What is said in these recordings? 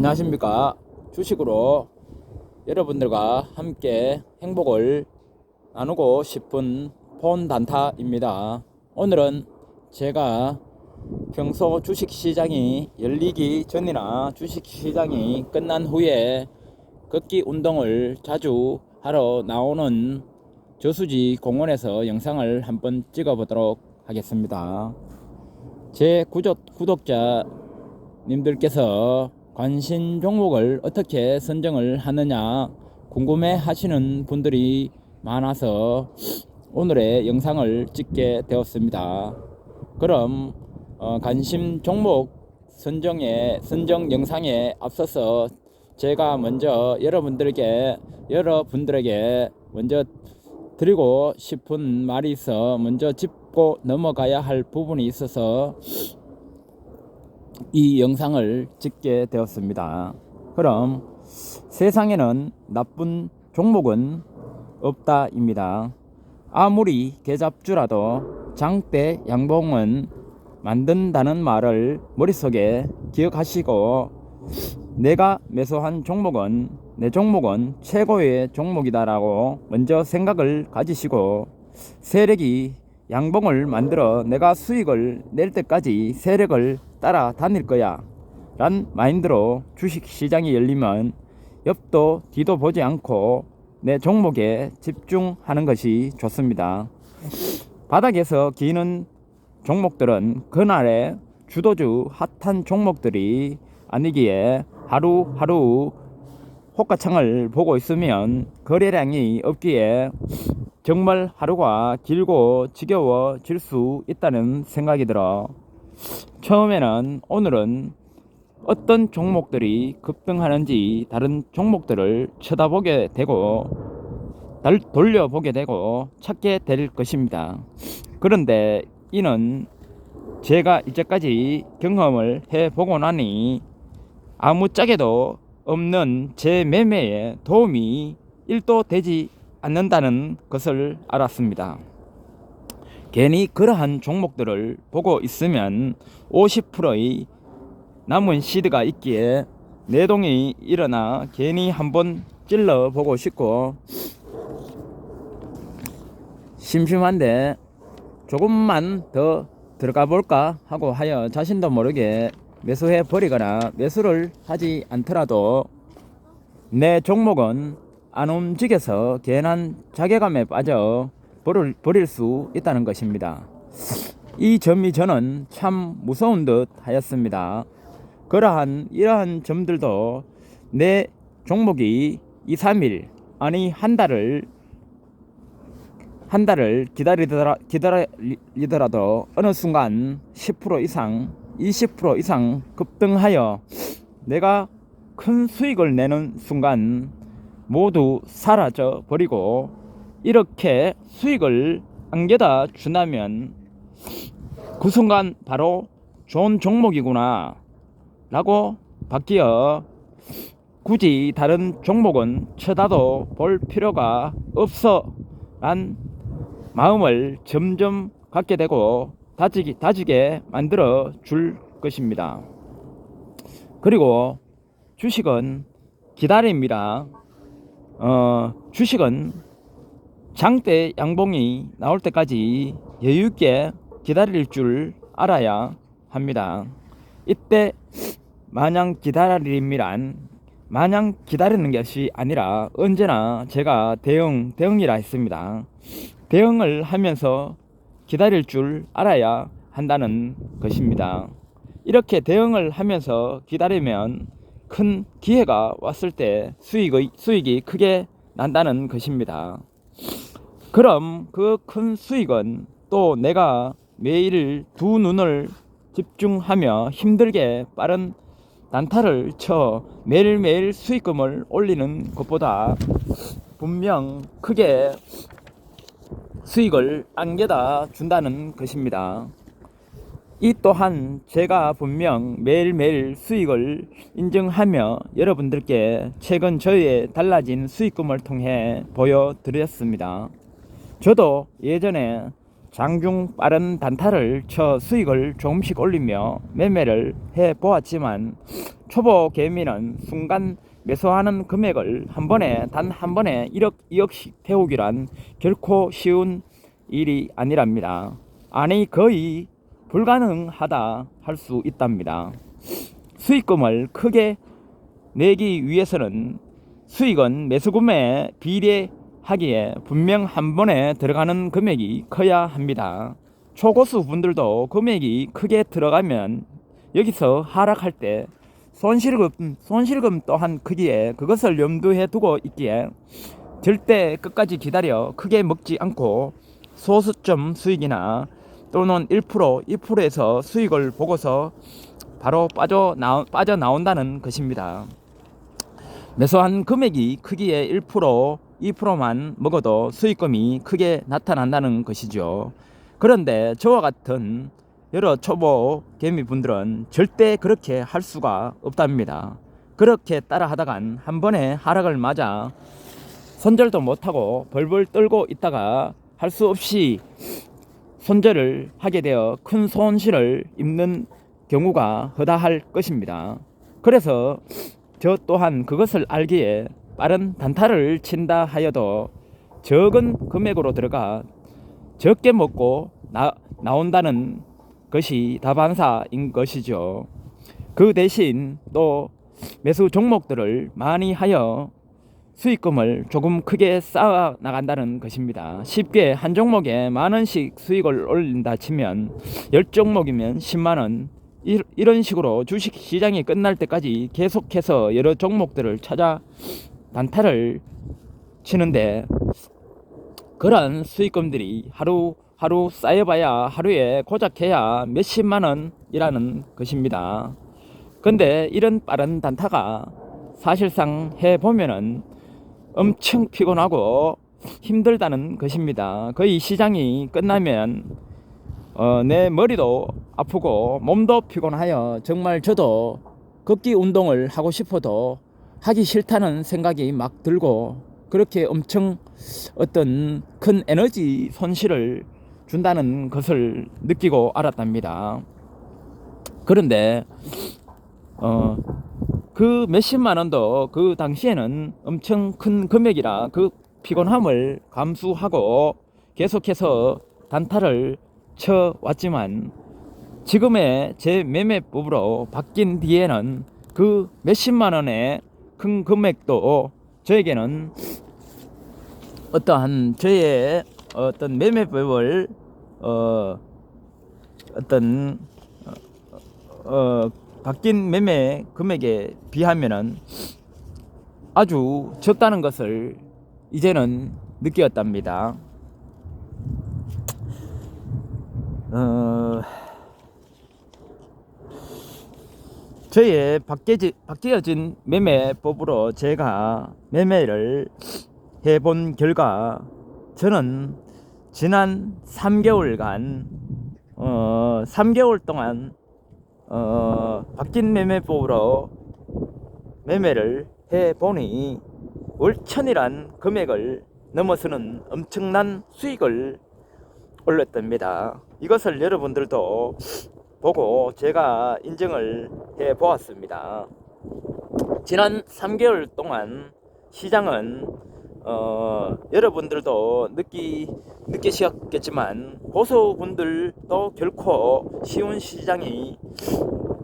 안녕하십니까. 주식으로 여러분들과 함께 행복을 나누고 싶은 폰 단타입니다. 오늘은 제가 평소 주식 시장이 열리기 전이나 주식 시장이 끝난 후에 걷기 운동을 자주 하러 나오는 저수지 공원에서 영상을 한번 찍어 보도록 하겠습니다. 제 구독, 구독자님들께서 관심 종목을 어떻게 선정을 하느냐 궁금해 하시는 분들이 많아서 오늘의 영상을 찍게 되었습니다. 그럼 어, 관심 종목 선정에 선정 영상에 앞서서 제가 먼저 여러분들에게 여러분들에게 먼저 드리고 싶은 말이 있어 먼저 짚고 넘어가야 할 부분이 있어서 이 영상을 찍게 되었습니다. 그럼 세상에는 나쁜 종목은 없다입니다. 아무리 개잡주라도 장대 양봉은 만든다는 말을 머릿속에 기억하시고 내가 매수한 종목은 내 종목은 최고의 종목이다라고 먼저 생각을 가지시고 세력이 양봉을 만들어 내가 수익을 낼 때까지 세력을 따라 다닐 거야 란 마인드로 주식 시장이 열리면 옆도 뒤도 보지 않고 내 종목에 집중하는 것이 좋습니다. 바닥에서 기는 종목들은 그날의 주도주 핫한 종목들이 아니기에 하루하루 호가창을 보고 있으면 거래량이 없기에 정말 하루가 길고 지겨워질 수 있다는 생각이 들어 처음에는 오늘은 어떤 종목들이 급등하는지 다른 종목들을 쳐다보게 되고 달- 돌려보게 되고 찾게 될 것입니다. 그런데 이는 제가 이제까지 경험을 해보고 나니 아무짝에도 없는 제 매매에 도움이 1도 되지 않는다는 것을 알았습니다. 괜히 그러한 종목들을 보고 있으면 50%의 남은 시드가 있기에 내동이 일어나 괜히 한번 찔러 보고 싶고 심심한데 조금만 더 들어가 볼까 하고 하여 자신도 모르게 매수해 버리거나 매수를 하지 않더라도 내 종목은 안 움직여서 괜한 자괴감에 빠져 버릴, 버릴 수 있다는 것입니다. 이 점이 저는 참 무서운 듯 하였습니다. 그러한 이러한 점들도 내 종목이 2, 3일 아니 한 달을 한 달을 기다리더라, 기다리더라도 어느 순간 10% 이상 20% 이상 급등하여 내가 큰 수익을 내는 순간 모두 사라져 버리고 이렇게 수익을 안겨다 준다면 그 순간 바로 좋은 종목이구나 라고 바뀌어 굳이 다른 종목은 쳐다도 볼 필요가 없어 란 마음을 점점 갖게 되고 다지기, 다지게 만들어 줄 것입니다. 그리고 주식은 기다립니다. 어, 주식은 장대 양봉이 나올 때까지 여유 있게 기다릴 줄 알아야 합니다. 이때 마냥 기다림이란 마냥 기다리는 것이 아니라 언제나 제가 대응, 대응이라 했습니다. 대응을 하면서 기다릴 줄 알아야 한다는 것입니다. 이렇게 대응을 하면서 기다리면 큰 기회가 왔을 때 수익의, 수익이 크게 난다는 것입니다. 그럼 그 큰 수익은 또 내가 매일 두 눈을 집중하며 힘들게 빠른 단타를 쳐 매일매일 수익금을 올리는 것보다 분명 크게 수익을 안겨다 준다는 것입니다. 이 또한 제가 분명 매일매일 수익을 인증하며 여러분들께 최근 저의 달라진 수익금을 통해 보여드렸습니다. 저도 예전에 장중 빠른 단타를 쳐 수익을 조금씩 올리며 매매를 해 보았지만 초보 개미는 순간 매수하는 금액을 한 번에 단 한 번에 1억 2억씩 태우기란 결코 쉬운 일이 아니랍니다. 아니 거의 불가능하다 할 수 있답니다. 수익금을 크게 내기 위해서는 수익은 매수금에 비례하기에 분명 한 번에 들어가는 금액이 커야 합니다. 초고수 분들도 금액이 크게 들어가면 여기서 하락할 때 손실금 손실금 또한 크기에 그것을 염두에 두고 있기에 절대 끝까지 기다려 크게 먹지 않고 소수점 수익이나 또는 1% 2%에서 수익을 보고서 바로 빠져 나 빠져 나온다는 것입니다. 매수한 금액이 크기에 1% 2%만 먹어도 수익금이 크게 나타난다는 것이죠. 그런데 저와 같은 여러 초보 개미분들은 절대 그렇게 할 수가 없답니다. 그렇게 따라 하다간 한 번에 하락을 맞아 손절도 못하고 벌벌 떨고 있다가 할 수 없이 손절을 하게 되어 큰 손실을 입는 경우가 허다할 것입니다. 그래서 저 또한 그것을 알기에 빠른 단타를 친다 하여도 적은 금액으로 들어가 적게 먹고 나, 나온다는 것이 다반사인 것이죠. 그 대신 또 매수 종목들을 많이 하여 수익금을 조금 크게 쌓아 나간다는 것입니다. 쉽게 한 종목에 만 원씩 수익을 올린다 치면 열 종목이면 10만 원 이- 이런 식으로 주식 시장이 끝날 때까지 계속해서 여러 종목들을 찾아 단타를 치는데 그런 수익금들이 하루 하루 쌓여봐야 하루에 고작해야 몇십만 원이라는 것입니다. 근데 이런 빠른 단타가 사실상 해 보면은 엄청 피곤하고 힘들다는 것입니다. 거의 시장이 끝나면 어, 내 머리도 아프고 몸도 피곤하여 정말 저도 걷기 운동을 하고 싶어도 하기 싫다는 생각이 막 들고 그렇게 엄청 어떤 큰 에너지 손실을 준다는 것을 느끼고 알았답니다. 그런데 어, 그 몇십만 원도 그 당시에는 엄청 큰 금액이라 그 피곤함을 감수하고 계속해서 단타를 쳐 왔지만 지금의 제 매매법으로 바뀐 뒤에는 그 몇십만 원의 큰 금액도 저에게는 어떠한 저의 어떤 매매법을 어 어떤 어, 어 바뀐 매매 금액에 비하면은 아주 적다는 것을 이제는 느꼈답니다. 어, 저의 바뀌어지, 바뀌어진 매매법으로 제가 매매를 해본 결과 저는 지난 3개월간 어, 3개월 동안 어, 바뀐 매매법으로 매매를 해 보니 월천이란 금액을 넘어서는 엄청난 수익을 올렸답니다. 이것을 여러분들도 보고 제가 인정을 해 보았습니다. 지난 3개월 동안 시장은 어, 여러분들도 느끼 느끼셨겠지만 보수분들도 결코 쉬운 시장이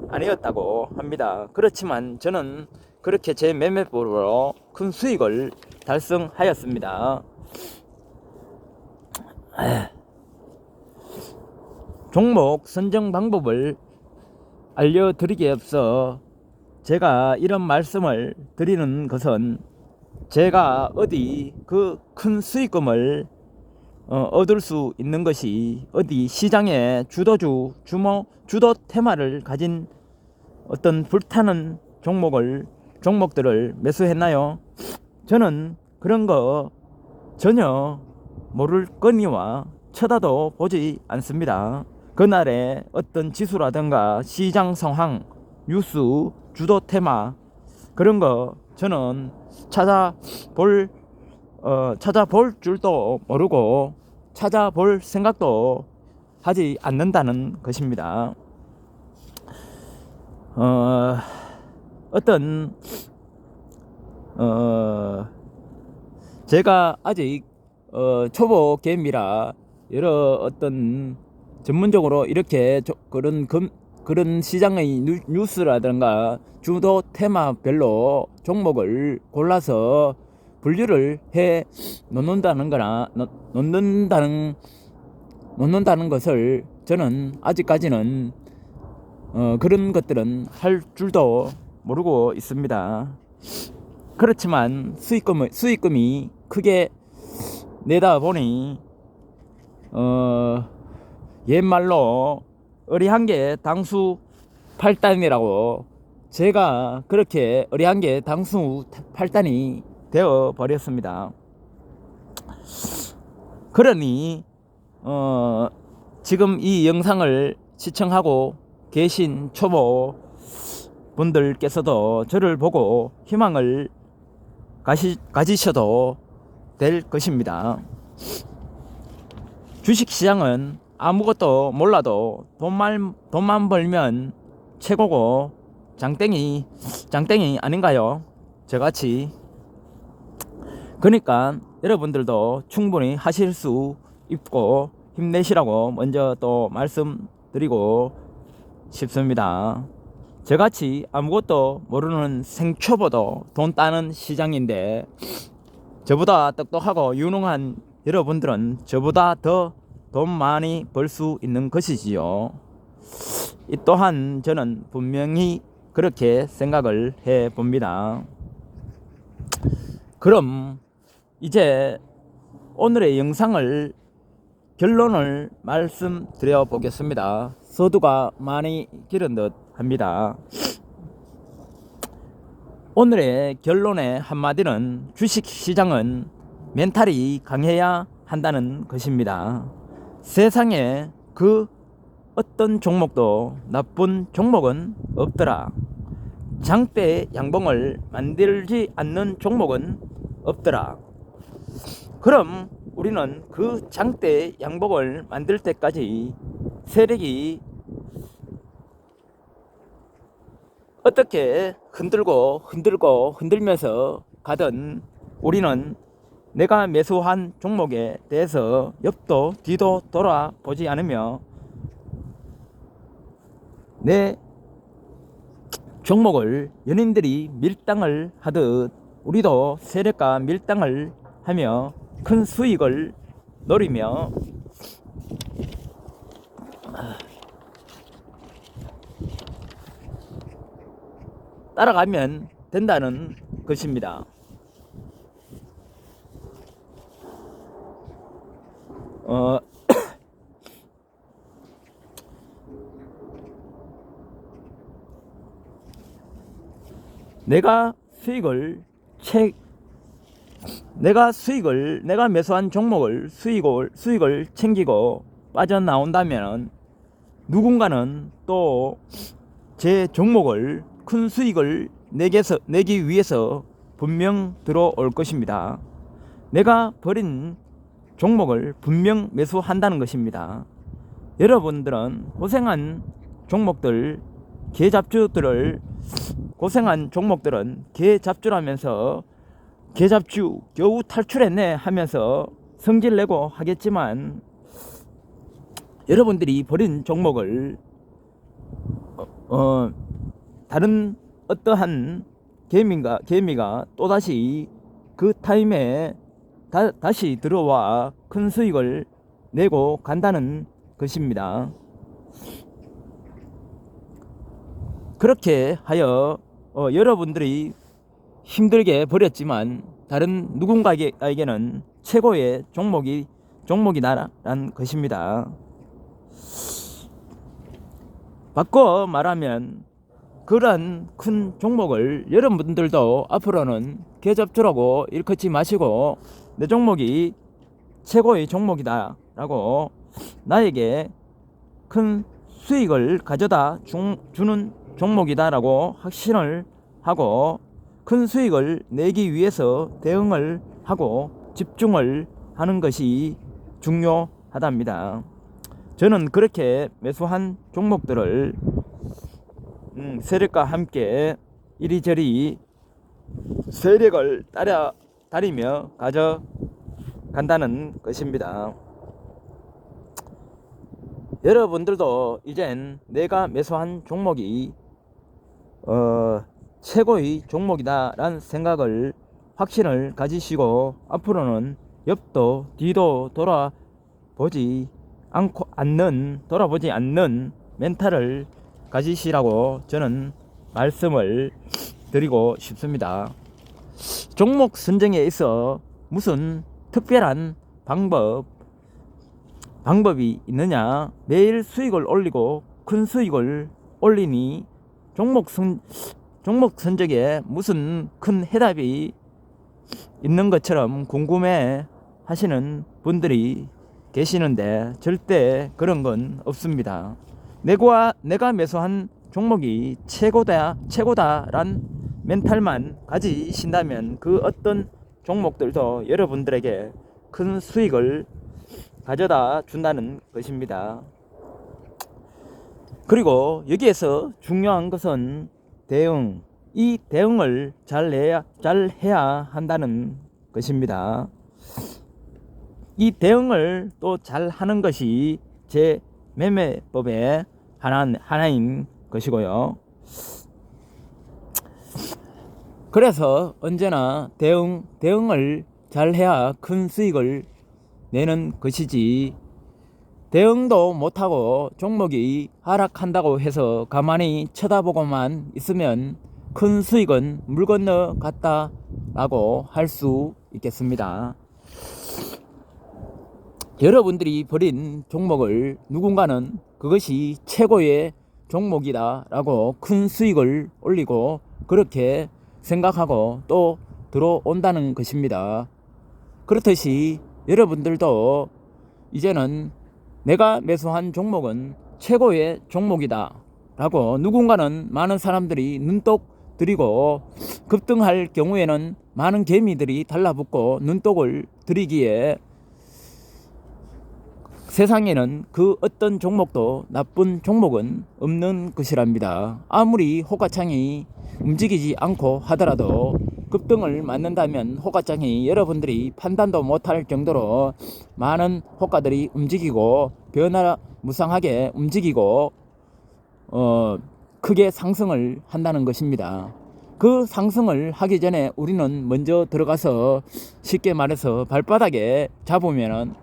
아니었다고 합니다. 그렇지만 저는 그렇게 제 매매법으로 큰 수익을 달성하였습니다. 종목 선정 방법을 알려드리기 앞서 제가 이런 말씀을 드리는 것은 제가 어디 그 큰 수익금을 어, 얻을 수 있는 것이 어디 시장의 주도주 주모 주도 테마를 가진 어떤 불타는 종목을 종목들을 매수했나요? 저는 그런 거 전혀 모를 거니와 쳐다도 보지 않습니다. 그날의 어떤 지수라든가 시장 상황, 뉴스, 주도 테마 그런 거 저는 찾아볼 어, 찾아볼 줄도 모르고 찾아볼 생각도 하지 않는다는 것입니다. 어, 어떤 어, 제가 아직 어, 초보 게임이라 여러 어떤 전문적으로 이렇게 저- 그런 금, 그런 시장의 뉴- 뉴스라든가 주도 테마별로 종목을 골라서 분류를 해 놓는다는 거나 놓- 놓는다는 놓는다는 것을 저는 아직까지는 어, 그런 것들은 할 줄도 모르고 있습니다. 그렇지만 수익금 수익금이 크게 내다 보니 어 옛말로 어리한 게 당수 팔단이라고 제가 그렇게 어리한 게 당수 팔단이 되어 버렸습니다. 그러니 어 지금 이 영상을 시청하고 계신 초보 분들께서도 저를 보고 희망을 가시, 가지셔도 될 것입니다. 주식 시장은 아무것도 몰라도 돈만, 돈만 벌면 최고고 장땡이, 장땡이 아닌가요? 저같이. 그러니까 여러분들도 충분히 하실 수 있고 힘내시라고 먼저 또 말씀드리고 싶습니다. 저같이 아무것도 모르는 생초보도 돈 따는 시장인데 저보다 똑똑하고 유능한 여러분들은 저보다 더 돈 많이 벌 수 있는 것이지요. 이 또한 저는 분명히 그렇게 생각을 해 봅니다. 그럼 이제 오늘의 영상을 결론을 말씀드려 보겠습니다. 서두가 많이 길은 듯 합니다. 오늘의 결론의 한마디는 주식 시장은 멘탈이 강해야 한다는 것입니다. 세상에 그 어떤 종목도 나쁜 종목은 없더라. 장대 양봉을 만들지 않는 종목은 없더라. 그럼 우리는 그 장대 양봉을 만들 때까지 세력이 어떻게 흔들고 흔들고 흔들면서 가든 우리는 내가 매수한 종목에 대해서 옆도 뒤도 돌아보지 않으며 내 종목을 연인들이 밀당을 하듯 우리도 세력과 밀당을 하며 큰 수익을 노리며 따라가면 된다는 것입니다. 어, 내가 수익을 채 내가 수익을 내가 매수한 종목을 수익을 수익을 챙기고 빠져나온다면 누군가는 또 제 종목을 큰 수익을 내게서, 내기 위해서 분명 들어올 것입니다. 내가 버린 종목을 분명 매수한다는 것입니다. 여러분들은 고생한 종목들, 개잡주들을 고생한 종목들은 개잡주라면서 개잡주 겨우 탈출했네 하면서 성질 내고 하겠지만 여러분들이 버린 종목을 어, 어, 다른 어떠한 개미가 개미가 또 다시 그 타임에 다, 다시 들어와 큰 수익을 내고 간다는 것입니다. 그렇게 하여 어, 여러분들이 힘들게 버렸지만 다른 누군가에게는 최고의 종목이 종목이다라는 것입니다. 바꿔 말하면 그런 큰 종목을 여러분들도 앞으로는 개잡주라고 일컫지 마시고 내 종목이 최고의 종목이다라고 나에게 큰 수익을 가져다 중, 주는 종목이다라고 확신을 하고 큰 수익을 내기 위해서 대응을 하고 집중을 하는 것이 중요하답니다. 저는 그렇게 매수한 종목들을 음, 세력과 함께 이리저리 세력을 따라 다리며 가져간다는 것입니다. 여러분들도 이젠 내가 매수한 종목이 어, 최고의 종목이다라는 생각을 확신을 가지시고 앞으로는 옆도 뒤도 돌아보지 않고 않는 돌아보지 않는 멘탈을 가지시라고 저는 말씀을 드리고 싶습니다. 종목 선정에 있어 무슨 특별한 방법 방법이 있느냐? 매일 수익을 올리고 큰 수익을 올리니 종목 선 종목 선정에 무슨 큰 해답이 있는 것처럼 궁금해 하시는 분들이 계시는데 절대 그런 건 없습니다. 내가 내가 매수한 종목이 최고다 최고다란 멘탈만 가지신다면 그 어떤 종목들도 여러분들에게 큰 수익을 가져다 준다는 것입니다. 그리고 여기에서 중요한 것은 대응. 이 대응을 잘 해야, 잘 해야 한다는 것입니다. 이 대응을 또 잘 하는 것이 제 매매법의 하나, 하나인 것이고요. 그래서 언제나 대응, 대응을 잘 해야 큰 수익을 내는 것이지 대응도 못하고 종목이 하락한다고 해서 가만히 쳐다보고만 있으면 큰 수익은 물 건너 갔다 라고 할 수 있겠습니다. 여러분들이 버린 종목을 누군가는 그것이 최고의 종목이다 라고 큰 수익을 올리고 그렇게 생각하고 또 들어온다는 것입니다. 그렇듯이 여러분들도 이제는 내가 매수한 종목은 최고의 종목이다 라고 누군가는 많은 사람들이 눈독 들이고 급등할 경우에는 많은 개미들이 달라붙고 눈독을 들이기에 세상에는 그 어떤 종목도 나쁜 종목은 없는 것이랍니다. 아무리 호가창이 움직이지 않고 하더라도 급등을 맞는다면 호가창이 여러분들이 판단도 못할 정도로 많은 호가들이 움직이고 변화 무상하게 움직이고 어 크게 상승을 한다는 것입니다. 그 상승을 하기 전에 우리는 먼저 들어가서 쉽게 말해서 발바닥에 잡으면은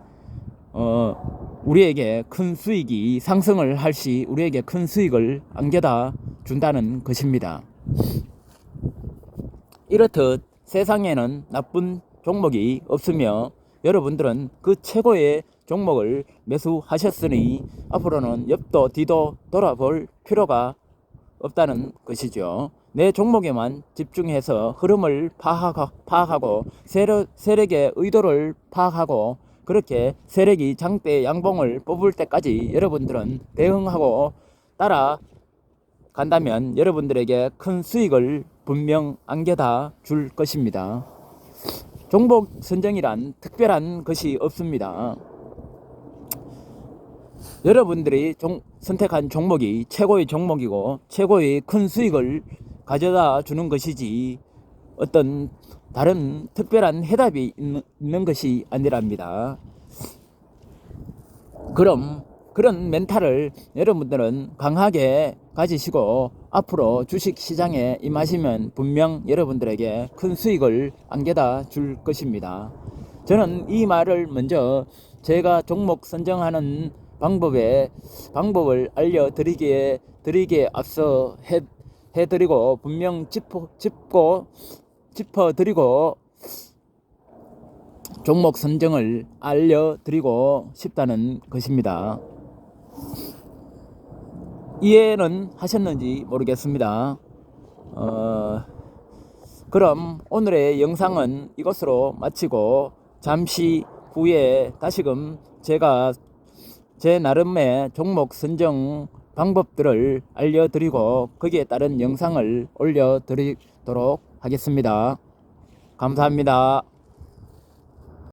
어 우리에게 큰 수익이 상승을 할 시 우리에게 큰 수익을 안겨다 준다는 것입니다. 이렇듯 세상에는 나쁜 종목이 없으며 여러분들은 그 최고의 종목을 매수하셨으니 앞으로는 옆도 뒤도 돌아볼 필요가 없다는 것이죠. 내 종목에만 집중해서 흐름을 파악하고 세력, 세력의 의도를 파악하고 그렇게 세력이 장대 양봉을 뽑을 때까지 여러분들은 대응하고 따라 간다면 여러분들에게 큰 수익을 분명 안겨다 줄 것입니다. 종목 선정이란 특별한 것이 없습니다. 여러분들이 종, 선택한 종목이 최고의 종목이고 최고의 큰 수익을 가져다 주는 것이지 어떤 다른 특별한 해답이 있는, 있는 것이 아니랍니다. 그럼 그런 멘탈을 여러분들은 강하게 가지시고 앞으로 주식 시장에 임하시면 분명 여러분들에게 큰 수익을 안겨다 줄 것입니다. 저는 이 말을 먼저 제가 종목 선정하는 방법에 방법을 알려드리기에 드리기에 앞서 해, 해드리고 분명 짚어, 짚고 짚어드리고 종목 선정을 알려드리고 싶다는 것입니다. 이해는 하셨는지 모르겠습니다. 어, 그럼 오늘의 영상은 이것으로 마치고 잠시 후에 다시금 제가 제 나름의 종목 선정 방법들을 알려드리고 거기에 따른 영상을 올려드리도록 하겠습니다. 감사합니다.